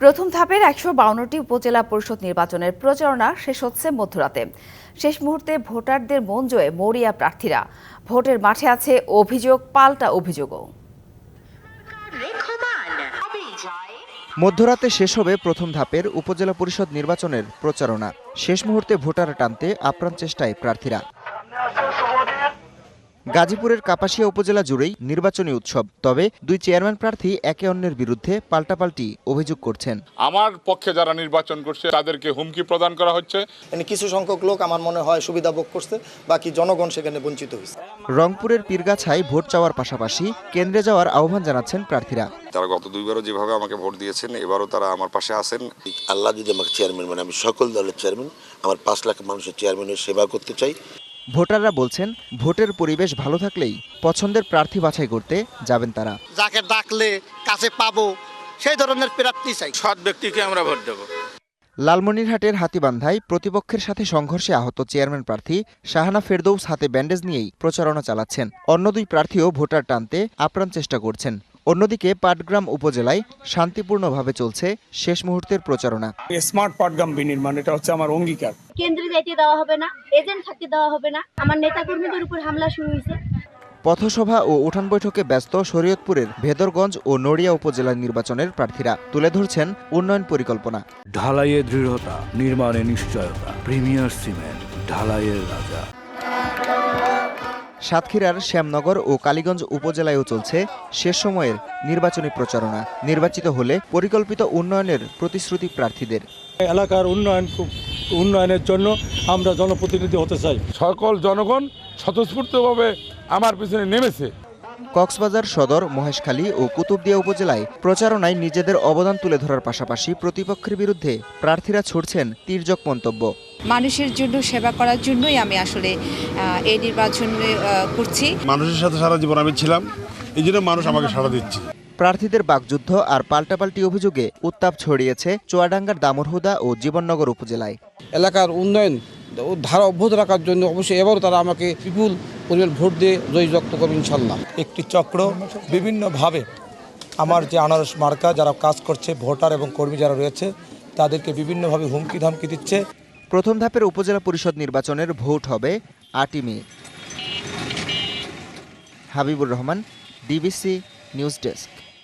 প্রথম ধাপের একশো বাউন্নটি উপজেলা পরিষদ নির্বাচনের প্রচারণা শেষ হচ্ছে মধ্যরাতে। শেষ মুহূর্তে ভোটারদের মন জয়ে মরিয়া প্রার্থীরা। ভোটের মাঠে আছে অভিযোগ পাল্টা অভিযোগও। মধ্যরাতে শেষ হবে প্রথম ধাপের উপজেলা পরিষদ নির্বাচনের প্রচারণা। শেষ মুহূর্তে ভোটার টানতে আপ্রাণ চেষ্টায় প্রার্থীরা। গাজীপুরের কাপাসিয়া উপজেলা জুড়েই নির্বাচনী উৎসব। তবে দুই চেয়ারম্যান প্রার্থী একে অন্যের বিরুদ্ধে পাল্টাপাল্টি অভিযোগ করছেন। আমার পক্ষে যারা নির্বাচন করছে তাদেরকে হুমকি প্রদান করা হচ্ছে। মানে কিছু সংখ্যক লোক আমার মনে হয় সুবিধা ভোগ করছে বাকি জনগণ সেখানে বঞ্চিত হয়েছে। রংপুরের পীরগাছায় ভোট চাওয়ার পাশাপাশি কেন্দ্রে যাওয়ার আহ্বান জানাচ্ছেন প্রার্থীরা। তারা গত দুইবারও যেভাবে আমাকে ভোট দিয়েছেন এবারও তারা আমার পাশে আছেন। আল্লাহ যদি আমাকে চেয়ারম্যান মানে আমি সকল দলের চেয়ারম্যান আমার পাঁচ লাখ মানুষের চেয়ারম্যানের সেবা করতে চাই। ভোটাররা বলছেন ভোটের পরিবেশ ভালো থাকলেই পছন্দের প্রার্থী বাছাই করতে যাবেন তারা। যাকে ডাকলে কাছে পাবো সেই ধরনের প্রার্থী চাই। সৎ ব্যক্তিকে আমরা ভোট দেবো। লালমনিরহাটের হাতিবান্ধায় প্রতিপক্ষের সাথে সংঘর্ষে আহত চেয়ারম্যান প্রার্থী শাহানা ফেরদৌস হাতে ব্যান্ডেজ নিয়েই প্রচারণা চালাচ্ছেন। অন্য দুই প্রার্থীও ভোটার টানতে আপ্রাণ চেষ্টা করছেন। অন্যদিকে পাটগ্রাম উপজেলায় শান্তিপূর্ণভাবে চলছে শেষ মুহূর্তের প্রচারণা। স্মার্ট পাটগ্রাম বিনির্মাণ এটা হচ্ছে আমার অঙ্গীকার। কেন্দ্রে যাইতে দেওয়া হবে না এজেন্ট থাকতে দেওয়া হবে না আমার নেতাকর্মীদের উপর হামলা শুরু হয়েছে পথসভা ও উঠান বৈঠকে ব্যস্ত শরীয়তপুরের ভেদরগঞ্জ ও নড়িয়া উপজেলা নির্বাচনের প্রার্থীরা তুলে ধরছেন উন্নয়ন পরিকল্পনা। ঢালাইয়ে দৃঢ়তা নির্মাণে নিশ্চয়তা প্রিমিয়ার সিমেন্ট ঢালাইয়ের রাজা। সাতক্ষীরার শ্যামনগর ও কালীগঞ্জ উপজেলায়ও চলছে শেষ সময়ের নির্বাচনী প্রচারণা। নির্বাচিত হলে পরিকল্পিত উন্নয়নের প্রতিশ্রুতি প্রার্থীদের। এলাকার উন্নয়ন উন্নয়নের জন্য আমরা জনপ্রতিনিধি হতে চাই। সকল জনগণ স্বতঃস্ফূর্তভাবে আমার পিছনে নেমেছে। কক্সবাজার সদর মহেশখালী ও কুতুবদিয়া উপজেলায় প্রচারণায় নিজেদের অবদান তুলে ধরার পাশাপাশি প্রতিপক্ষের বিরুদ্ধে প্রার্থীরা ছুড়ছেন তীর্যক মন্তব্য। মানুষের জন্য সেবা করার জন্যই আমি আসলে এই নির্বাচন করছি। মানুষের সাথে সারা জীবন আমি ছিলাম এই জন্য মানুষ আমাকে সাড়া দিচ্ছে। প্রার্থীদের বাকযুদ্ধ আর পাল্টাপাল্টি অভিযোগে উত্তাপ ছড়িয়েছে চুয়াডাঙ্গার দামরহুদা ও জীবননগর উপজেলায়। এলাকার উন্নয়ন ধারা অব্যাহত রাখার জন্য অবশ্যই এবারও তারা আমাকে বিপুল পরিমাণ ভোট দিয়ে জয়যুক্ত করবে ইনশাল্লাহ একটি চক্র বিভিন্নভাবে আমার যে আনারস মার্কা যারা কাজ করছে ভোটার এবং কর্মী যারা রয়েছে তাদেরকে বিভিন্নভাবে হুমকি ধামকি দিচ্ছে। প্রথম ধাপের উপজেলা পরিষদ নির্বাচনের ভোট হবে আটই মে। Habibur Rahman DBC news desk.